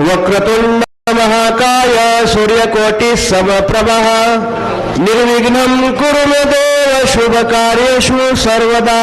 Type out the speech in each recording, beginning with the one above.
वक्रतुंड महाकाय सूर्यकोटी समप्रभः निर्विघ्नं कुरु देव शुभ कार्येषु सर्वदा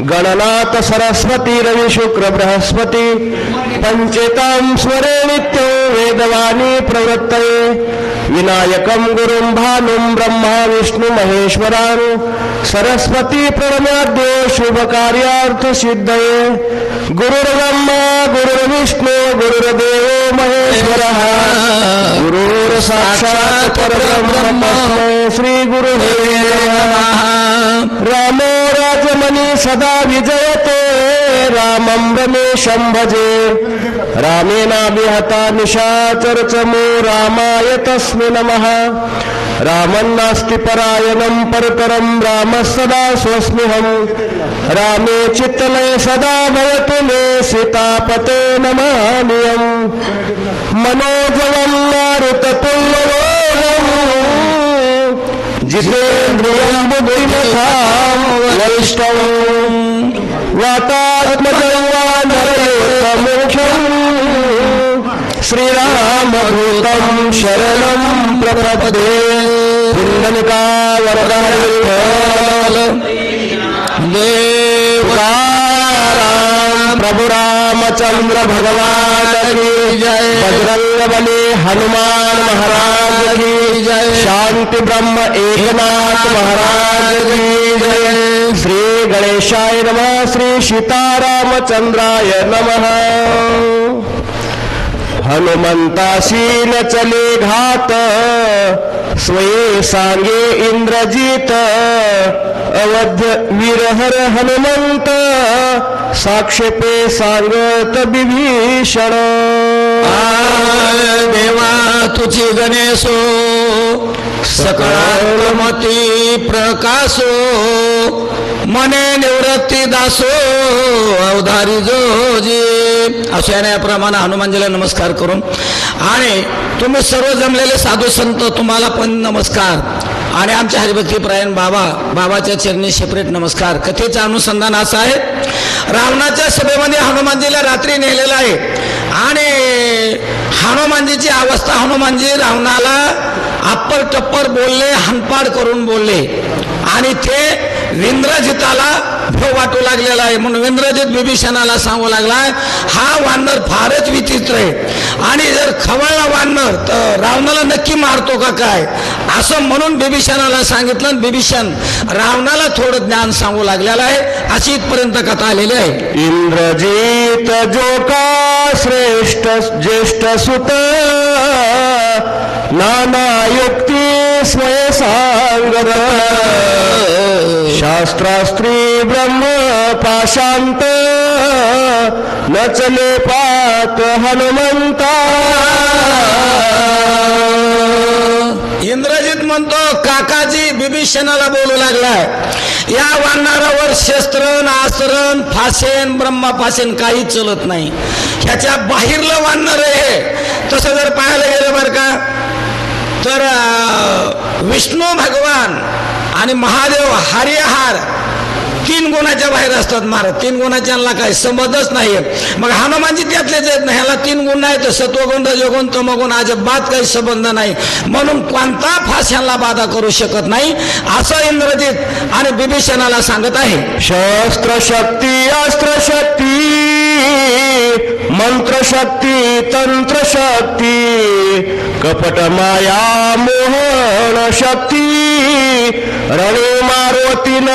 गणनाथ सरस्वती रवि शुक्र बृहस्पती पञ्चेतां स्वरे नित्यो वेदवाणी प्रवृत्तये। विनायकं गुरुं भानुं ब्रह्मा विष्णु महेश्वरान् सरस्वती प्रणम्याद्यो शुभकार्यार्थसिद्धये गुरुर्ब्रह्मा गुरुर्विष्णु गुरुर्देवो महेश्वरः। गुरुर्साक्षात् परब्रह्म तस्मै सदा विजयते, रामं रमेशं भजे रामेणाभिहता निशाचरचमो, रामाय तस्मै नमः। रामन्नास्ति परायणं परतरं, रामः सदा स्वस्म्यहम् रामे चित्तलये सदा भवतु मे सीतापते नमाम्यहम् मनोजवं मारुततुल्यवेगम् जितेन्द्रियं बुद्धिमतां वरिष्ठम् वातात्मजं वा नरयोत्तमुख्यम् श्रीरामभूतं शरणं प्रपदे। पुण्डनिका वरदा देवकारा प्रभु रामचंद्र भगवान की जय। बजरंग बली हनुमान महाराज की जय। शांति ब्रह्म एकनाथ महाराज की जय। श्री गणेशाय नमः श्री सीतारामचंद्राय नमः। हनुमंताशी न चले घात स्वये सांगे इंद्रजित अवध्य विरहर हनुमंत साक्षेपे सांगत विभीषण. देवा तुझी गणेशो सकळात्मती प्रकाशो मने निवृत्ती दासो अवधारी जोजी. अशा याप्रमाणे हनुमानजीला नमस्कार करून. आणि तुम्ही सर्व जमलेले साधू संत तुम्हाला पण नमस्कार. आणि आमच्या हरिभक्तीपरायण बाबा बाबाच्या चरणी सेपरेट नमस्कार. कथेचं अनुसंधान असं आहे. रावणाच्या सभेमध्ये हनुमानजीला रात्री नेलेलं आहे. आणि हनुमानजीची अवस्था हनुमानजी रावणाला अप्पर टप्पर बोलले हनपाड करून बोलले. आणि ते विंद्रजिताला भो वाटू लागलेला आहे. म्हणून विंद्रजित बिभीषणाला सांगू लागलाय हा वानर फारच विचित्र आहे. आणि जर खवळला वानर तर रावणाला नक्की मारतो का काय? असं म्हणून बिभीषणाला सांगितलं आणि बिभीषण रावणाला थोडं ज्ञान सांगू लागलेलं आहे. अशी इथपर्यंत कथा आलेली आहे. इंद्रजीत जो का श्रेष्ठ ज्येष्ठ सुत नाना युक्ती स्वय सांगत शास्त्रास्त्री ब्रह्म पाशांत नचले पात हनुमंता. इंद्रजित म्हणतो काकाजी बिभीषणाला बोलू लागलाय. या वानरावर शस्त्रन आसरण फासेन ब्रह्मफासेन काही चलत नाही. ह्याच्या बाहेरलं वानर आहे हे. तसं जर पाहायला गेलं बरं का तर विष्णू भगवान आणि महादेव हरिहार तीन गुणाच्या बाहेर असतात महाराज. तीन गुणाच्यांना काय समजच नाही. मग हनुमानजी त्यातलेच आहेत ना ह्याला तीन गुण नाही तर सत्वगुण रजोगुण तमगुण अजिबात काही संबंध नाही. म्हणून कोणता फास ह्याला बाधा करू शकत नाही असं इंद्रजित आणि बिभीषणाला सांगत आहे. शस्त्र शक्ती अस्त्र शक्ती मंत्रशक्ती तंत्रशक्ती तंत्र शक्ती कपट माया मोहन शक्ती रणे मारुती न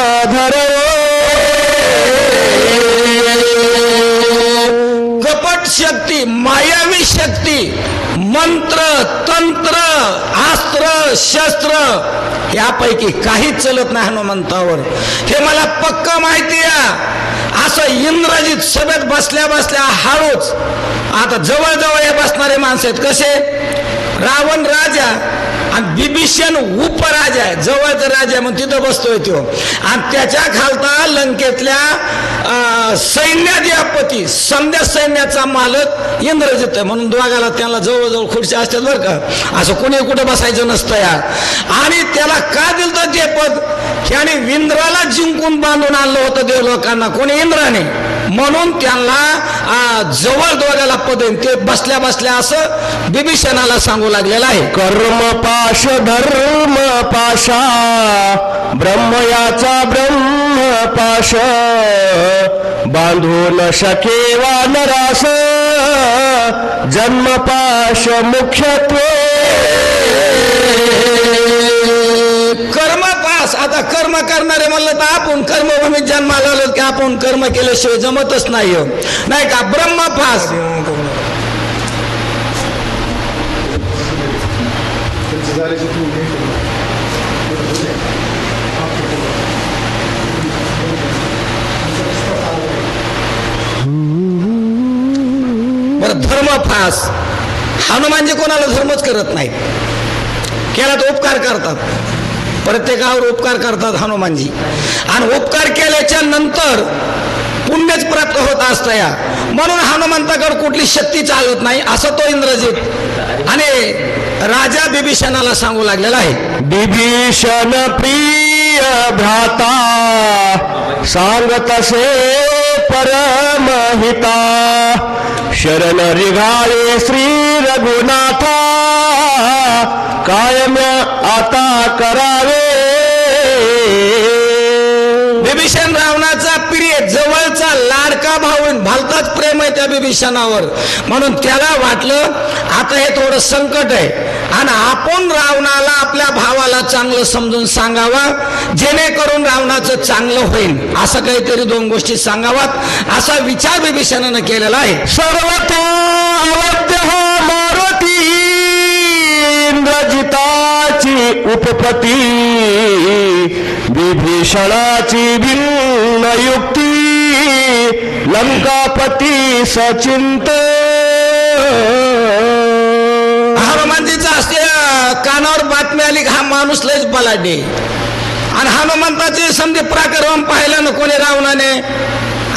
कपट शक्ती मायावी शक्ती मंत्र तंत्र अस्त्र शस्त्र यापैकी काहीच चलत नाही हनुमंतावर. हे मला पक्क माहिती आहे. असं इंद्रजित सभेत बसल्या बसल्या हळूच आता जवळजवळ हे बसणारे माणसं आहेत. कसे? रावण राजा आणि बिभीषण उपराजा आहे. जवळचा राजा आहे मग तिथं बसतोय तो. आणि त्याच्या खालता लंकेतल्या सैन्याधिपती संध्या सैन्याचा मालक इंद्रजित आहे. म्हणून दोघाला त्याला जवळजवळ खुर्च्या असतात बरं का. असं कोणी कुठे बसायचं नसतं यार आणि त्याला का दिलं तर ते पद? त्याने विंद्राला जिंकून बांधून आणलं होतं देव लोकांना कोणी? इंद्राने. म्हणून त्यांना जवळ दोऱ्याला पद ते बसल्या बसल्या असं बिभीषणाला सांगू लागलेलं आहे. कर्मपाश धर्म पाशा ब्रह्मयाचा ब्रह्मपाश बांधू न शके वानरास जन्मपाश मुख्यत्वे. कर्म आता कर्म करणारे म्हणलं तर आपण कर्मभूमीत जन्माला आलो की आपण कर्म केल्याशिवाय जमतच नाही हो. नाही का? ब्रह्म पास बरं धर्म फास. हनुमानजी कोणाला धर्मच करत नाही केला तर उपकार करतात. प्रत्येकावर उपकार करतात हनुमानजी. आणि उपकार केल्याच्यानंतर पुण्यच प्राप्त होत असतं या म्हणून हनुमंताकडे कुठली शक्ती चालत नाही असं तो इंद्रजित आणि राजा बिभीषणाला सांगू लागलेला आहे. बिभीषण प्रिय भ्राता सांगतसे परमहिता शरण रिघाळे श्री रघुनाथा कायम्य आता करावे. बिभीषण रावणाचा प्रिय जवळचा लाडका भाऊ भलताच प्रेम आहे त्या बिभीषणावर. म्हणून त्याला वाटलं आता हे थोडं संकट आहे. आणि आपण रावणाला आपल्या भावाला चांगलं समजून सांगावा जेणेकरून रावणाचं चांगलं होईल. असं काहीतरी दोन गोष्टी सांगावात. असा विचार बिभीषणानं केलेला आहे. सर्वतो इंद्रजिताची उपपती विभीषणाची भिन्न युक्ती लंकापती सचिंत हनुमानजीचा असते कानावर बातमी आली हा माणूस लयच बलाढ्य आणि हनुमंताचे समजे पराक्रम पाहिलं ना कोणी रावणाने?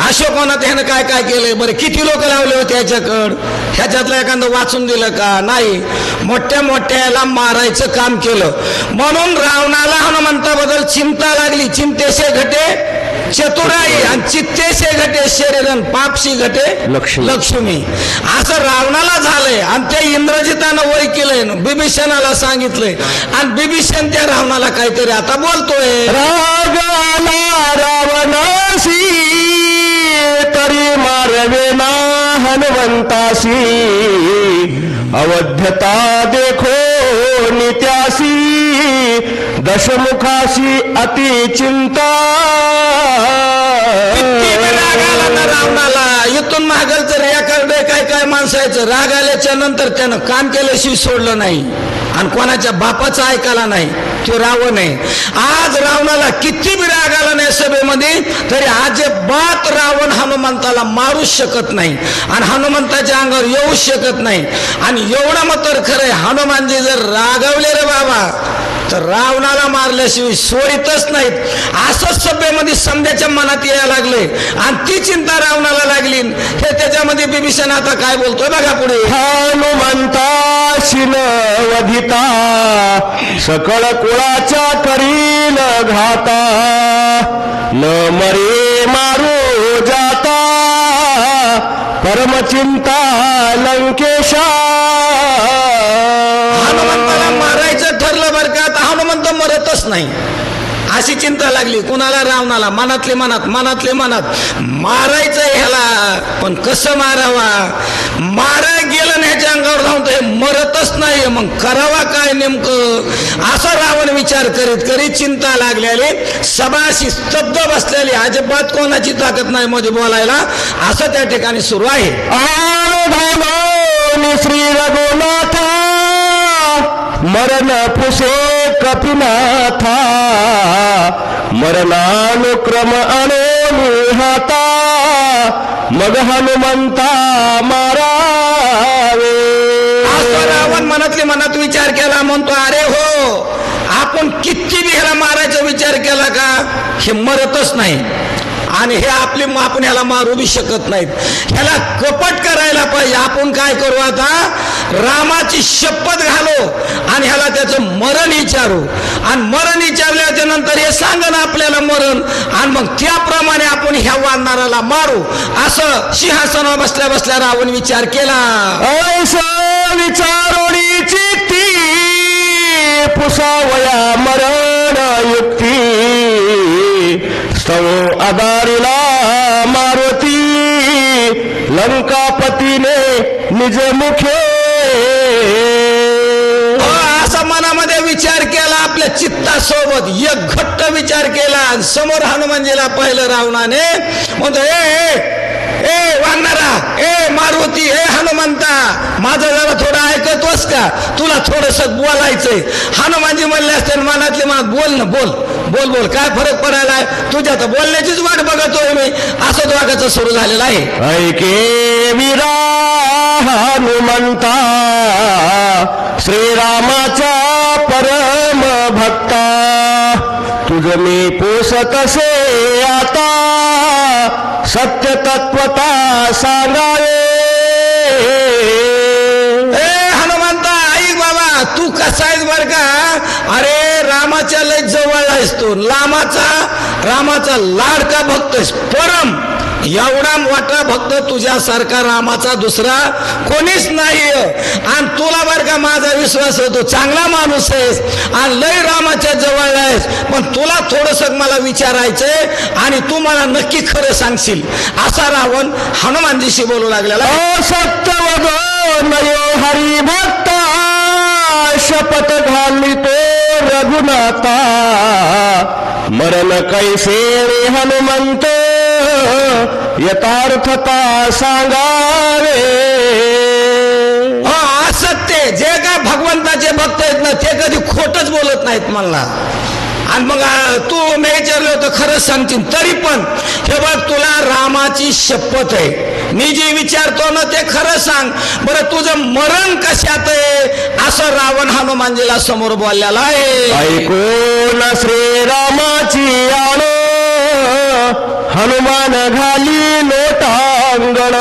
अशोकानं त्यानं काय काय केलंय? बरं किती लोक लावले होते ह्याच्याकडं? ह्याच्यातलं एखादं वाचून दिलं का? नाही. मोठ्या मोठ्या याला मारायचं काम केलं. म्हणून रावणाला हनुमंताबद्दल चिंता लागली. चिंतेशे घटे चतुराई आणि चित्तेशे घटे शरीरन पापशी घटे लक्ष्मी. असं रावणाला झालंय आणि त्या इंद्रजितानं वय केलंय. बिभीषणाला सांगितलंय. आणि बिभीषण त्या रावणाला काहीतरी आता बोलतोय. रावणासी तरी मारवे ना अवध्यता देखो नित्यासी दशमुखाशी अति चिंता. राग आला ना रावणाला? इथून मागल तर याकडे काय काय माणसायचं राग आल्याच्यानंतर त्यानं काम केल्याशिवाय सोडलं नाही. आणि कोणाच्या बापाचं ऐकायला नाही. तो रावण आहे. आज रावणाला किती बी राग आला नाही सभेमध्ये तरी अजिबात रावण हनुमंताला मारूच शकत नाही. आणि हनुमंताच्या अंगावर येऊच शकत नाही. आणि एवढं मात्र खरंय हनुमानजी जर रागवले रे बाबा तर रावणाला मारल्याशिवाय सोडितच नाहीत. असंच सभेमध्ये समजाच्या मनात यायला लागले. आणि ती चिंता रावणाला लागली. हे त्याच्यामध्ये बिभीषण आता काय बोलतोय बघा पुढे. हनुमंता शिन वधिता सकळ कुळाच्या करील घाता न मरे मारू जाता. परमचिंता लंकेशा. हनुमंताला मारायचं ठरलं बरं मरतच नाही. अशी चिंता लागली. कुणाला रावणाला? मनातले मनात मनातले मनात. मारायचं ह्याला. पण कसं मारावा? मारा गेलं ह्याच्या अंगावर जाऊन तर हे मरतच नाही. मग करावा काय नेमकं? असा रावण विचार करीत करीत चिंता लागलेली. सभाशी स्तब्ध बसलेली. अजिबात कोणाची ताकद नाही मध्ये बोलायला. असं त्या ठिकाणी सुरू आहे. श्री रघुनाथ मरण पुसे कपिनाथा मरणानुक्रम अणोहाता मग हनुमंता मारावे. रावण मनातले मनात विचार केला म्हणतो अरे हो आपण किती बी ह्याला मारायचा विचार केला का? हे मरतच नाही. आणि हे आपली आपण ह्याला मारू बी शकत नाहीत. ह्याला कपट करायला पाहिजे. आपण काय करू आता? रामाची शपथ घालो आणि ह्याला त्याचं मरण विचारू. आणि मरण विचारल्याच्या नंतर हे सांगा ना आपल्याला मरण. आणि मग त्याप्रमाणे आपण ह्या वानराला मारू. असं सिंहासनावर बसल्या बसल्या रावण विचार केला. ऐसा विचारोणी चित्ती पुसावया मरण. स्तव आदारीला मारुती लंकापतीने निज मुखे असा मनामध्ये विचार केला आपल्या चित्तासोबत एक घट्ट विचार केला आणि समोर हनुमानजीला पाहिलं रावणाने. म्हणतो ए ए, वागणारा. ए मारुती ए हनुमंता. माझं जरा थोडं ऐकतोस का? तुला थोडस बोलायचंय. हनुमानजी म्हणले असते मनातले मला बोल ना बोल. बोल बोल. काय फरक पडायला? तुझ्या तर बोलण्याचीच वाट बघतोय मी. असं वागायचं सुरू झालेलं आहे. ऐके विरा हनुमंता. श्रीरामाचा परत पोसतसे पोसत असे आता सत्य तत्वता सांगावे. ए हनुमंता ऐक बाबा तू कसा आहेस बर का? अरे रामाच्या लय जवळ आहेस तू. रामाचा रामाचा लाडका भक्तस परम. एवढा मोठा भक्त तुझ्यासारखा रामाचा दुसरा कोणीच नाही आणि तुला बर का माझा विश्वास होतो चांगला माणूस आहेस आणि लय रामाच्या जवळ आहेस. पण तुला थोडस मला विचारायचंय आणि तू मला नक्की खरं सांगशील. असा रावण हनुमानजीशी बोलू लागलेला आहे. सत्यवदो हरी हरिभक्ता शपथ घाली तो रघुनाथा. मरण कैसे रे हनुमंत? यथार्थता सांगावे. हो असत्य जे काय भगवंताचे भक्त आहेत ना ते कधी खोटच बोलत नाहीत मला. आणि मग तू मी विचारलं होतं खरंच सांगशील तरी पण हे बघ तुला रामाची शपथ आहे. मी जे विचारतो ना ते खरं सांग. बरं तुझं मरण कशात आहे? असं रावण हनुमानजीला समोर बोललेला आहे. ऐकून श्रीरामाची आण हनुमान घाली लोटांगण.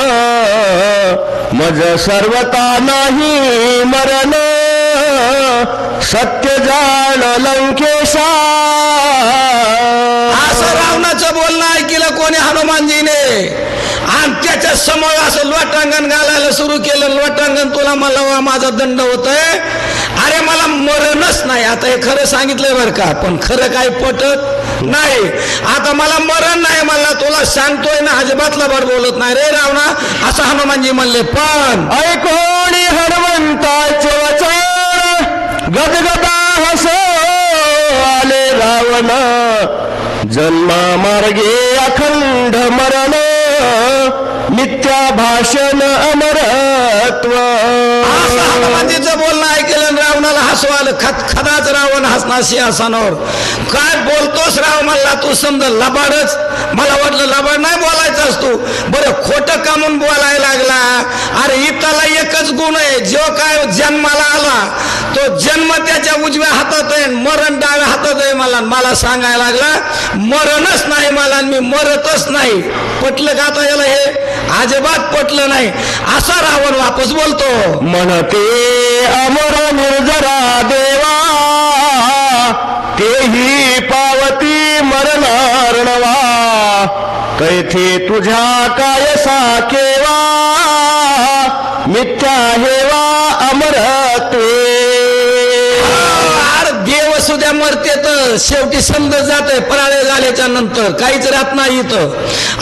मज सर्वता नाही मरण. सत्य जाण लंकेशा. असं रावणाचं बोलणं ऐकलं कोणी हनुमानजीने? आणि त्याच्यासमोर असं लोटांगण घालायला सुरू केलं. लोटांगण तुला मला माझा दंड होतोय. मला मरणच नाही. आता हे खरं सांगितलंय बरं का. पण खरं काय पटत नाही. आता मला मरण नाही मला तुला सांगतोय ना अजिबातला लबाड बोलत नाही. रे रावणा असं हनुमानजी म्हणले पण ऐकोणी हनुमंताचे वचन गदगदा हसो आले रावण. जन्मा मार्गे अखंड मरण नित्या भाषण अमरत्व. असं हनुमानजीचं बोलणं ऐकलं आणि रावणाला हसवाल खत खदाच रावण हसणार सिंहासनावर. काय बोलतोस राव म्हणला तू समजा लबाडच. मला वाटलं लबाड नाही बोलायचास तू. बरं खोटं कामून बोलायला लागला. अरे इथला एकच गुण आहे. जो काय जन्माला आला तो जन्म त्याच्या उजव्या हातात आहे आणि मरण डाव्या हातात आहे मला. मला सांगायला लागला मरणच नाही मला आणि मी मरतच नाही. पटलं का आता याला हे? अजिबात पटलं नाही. असा रावण वापस बोलतो. म्हणते अमर निर्जरा देवा तेही पावती मरणारणवा कैथे तुझ्या काय साकेवा मिथ्या हेवा अमर तू देव मरते तर शेवटी समजत जात पराळे झाल्याच्यानंतर. काहीच राहत नाही इथं.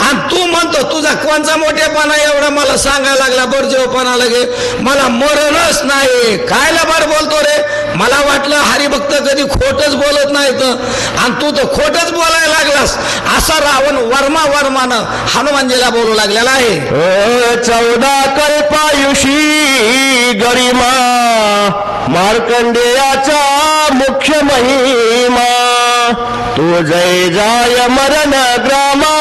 आणि तू म्हणतो तुझा कोणचा मोठेपणा एवढा मला सांगायला लागला. बरजेवपणा लगे. मला मरणच नाही. कायला बार बोलतो रे? मला वाटलं हरिभक्त कधी खोटच बोलत नाही तर आणि तू तर खोटच बोलायला लागलास. असा रावण वर्मा वर्मानं हनुमानजीला बोलू लागलेला आहे. चौदा कल्पायुषी गरिमा. मार्कंडेयाचा मुख्य महिमा. तू जय जाय मरण ग्रामा.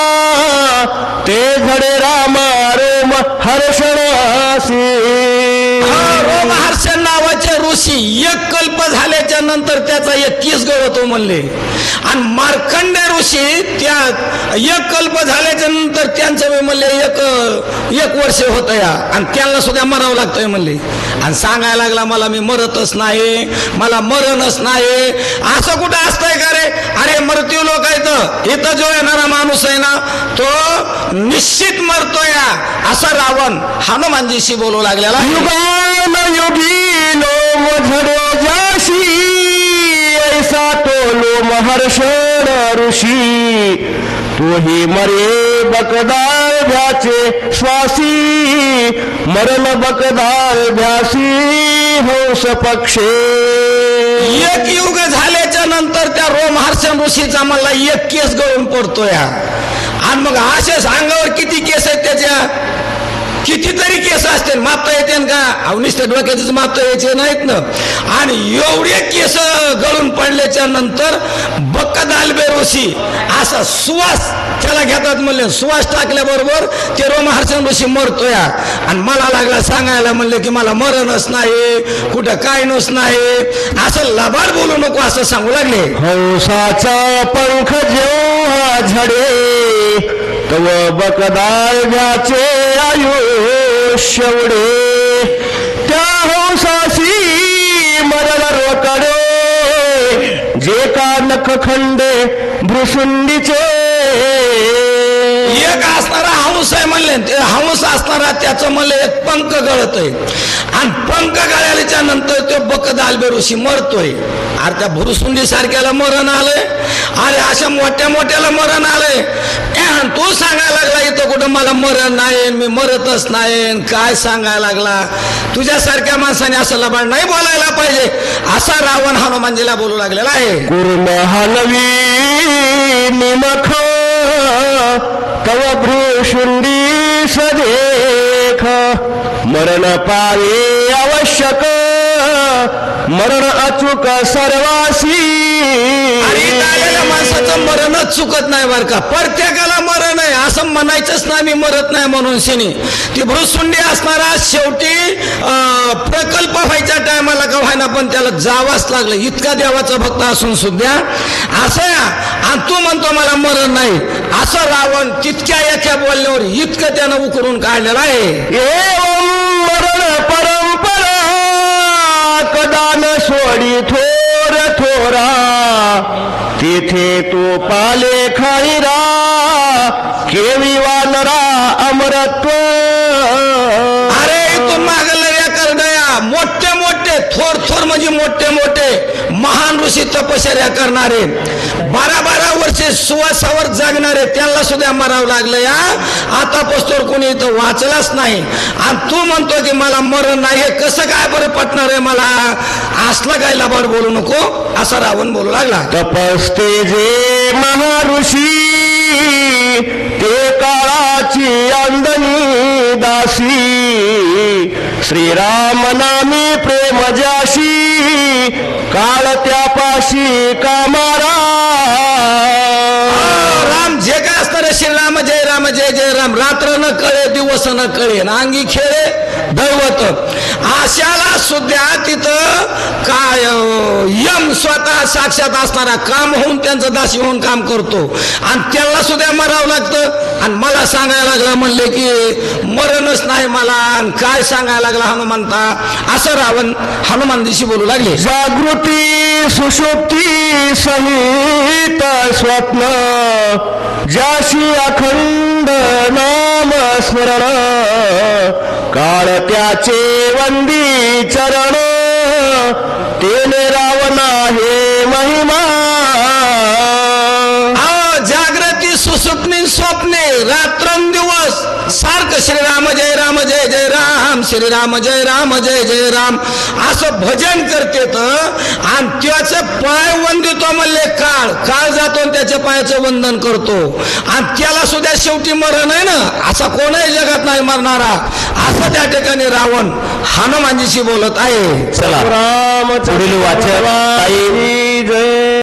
ते घडे रामा रोम हर्षणासी. ऋषी एक कल्प झाल्याच्यानंतर त्याचा एक केस गळतो म्हणले आणि मार्कंडे ऋषी त्या एक कल्प झाल्याच्यानंतर त्यांचं बी म्हणले एक एक वर्ष होत या आणि त्यांना सुद्धा मरावं लागतंय म्हणले. आणि सांगायला लागला मला मी मरतच नाही मला मरणच नाही. असं कुठं असतंय का रे? अरे मृत्यू लोक इथं इथं जो येणारा माणूस आहे ना तो निश्चित मरतोय. असा रावण हनुमानजीशी बोलू लागलेला आहे. युगान युगी जाशी ऐसा तो महर्षण ऋषी. तोही मरे बकदार भ्याचे श्वासी मरल बकदार भ्यासी हंस पक्षे. एक युग झाल्याच्यानंतर त्या रोमहर्षण ऋषीचा मला एक केस गळून पडतोय. आणि मग असे अंगावर किती केस आहेत त्याच्या? कितीतरी केस असतील मापता येते का? अवनिष्ठ डोक्याचेच मापता यायचे नाहीत ना. आणि एवढे केस गळून पडल्याच्या नंतर बक्कदालबे ऋषी असा सुवास त्याला घेतात म्हणले सुवास टाकल्याबरोबर ते रोमहर्षण ऋषी मरतोय. आणि मला लागला सांगायला म्हणले की मला मरणच नाही कुठं काय नस नाही. असं लबाड बोलू नको असं सांगू लागले. हंसाचा पंख जेव्हा झडे तव बकदार आयुष्यवडे त्या हौसाशी मरण रोकडे. जे का नखखंडे भ्रुसुंडीचे. एक असणारा हंस आहे म्हणले ते हंस असणारा त्याचं मला एक पंख गळत आहे आणि पंख गळाल्याच्या नंतर तो बकदालबे ऋषी मरतोय. अरे त्या भुरुसुंडी सारख्याला मरण आलंय. अरे अशा मोठ्या मोठ्याला मरण आलंय. तो सांगायला लागला इथं कुठं मला मरण नाही मी मरतच नाही. काय सांगायला लागला? तुझ्यासारख्या माणसाने असं लबाड नाही बोलायला पाहिजे. असा रावण हनुमानजीला बोलू लागलेला आहे. कवभ्रूशुंडी हलवी सदेख मरण पावे आवश्यक मरण अचूक सर्वासी माणसाचं मरणच चुकत नाही बरं का. प्रत्येकाला मरण आहे. असं म्हणायचंच नाही मी मरत नाही म्हणून शिनी ती भ्रुसुंडी असणारा शेवटी प्रकल्प व्हायच्या टायमाला का व्हायना पण त्याला जावाच लागलं. इतका देवाचा भक्त असून सुद्धा. असं या. आणि तू म्हणतो मला मरण नाही. असं रावण तितक्या एका बोलण्यावर इतकं त्यानं उकरून काढलेलं आहे. दान सोडी थोर थोरा. तेथे तो पाले खैरा केवी वानरा अमरत्व. अरे इथून मागल या मोठे मोठे थोर थोर म्हणजे मोठे मोठे. महान ऋषी तपश्चर्या करणारे. बारा बारा वर्षे सुवासावर जागणारे त्यांना सुद्धा मरावं लागलं या. आता पस्तोर कोणी इथं वाचलाच नाही. आणि तू म्हणतो की मला मरण नाही हे कसं काय बरं पटणार आहे मला? असलं काय लबाड बोलू नको असा रावण बोलू लागला. तपसते जे महाऋषी ते काळाची अंदनी दासी. श्रीराम नामी प्रेम जाशी काळ त्यापाशी कामारा राम जे काय असणार श्रीराम जय राम जय जय राम. रात्र न कळे दिवस न कळे अंगी खेळे. दैवत. आशाला सुद्धा तिथं काय यम स्वतः साक्षात असणारा काम होऊन त्यांचं दासी होऊन काम करतो. आणि त्याला सुद्धा मरावं लागतं. आणि मला सांगायला लागला म्हणले की मरणच नाही मला. आणि काय सांगायला लागला हनुमंता? असं रावण हनुमान दिशी बोलू लागले. जागृती सुशोक्ती संहित स्वप्न जाशी अखंड नाम स्मरण काळ त्याचे वंदी चरण तेने रावणा हे महिमा. हा, जागृती सुसुप्नी स्वप्ने रात्रंदिवस सारखं श्रीराम जय राम जय जय राम. श्रीराम जय राम जय जय राम. असं भजन करते तर आणि त्याचं पाय वंदितो म्हणले काळ काळ जातो आणि त्याच्या पायाचं वंदन करतो. आणि त्याला सुद्धा शेवटी मरण आहे ना? असा कोणही जगात नाही मरणारा. असं त्या ठिकाणी रावण हनुमानजीशी बोलत आहे. चला. राम पुढील वाचन. जय.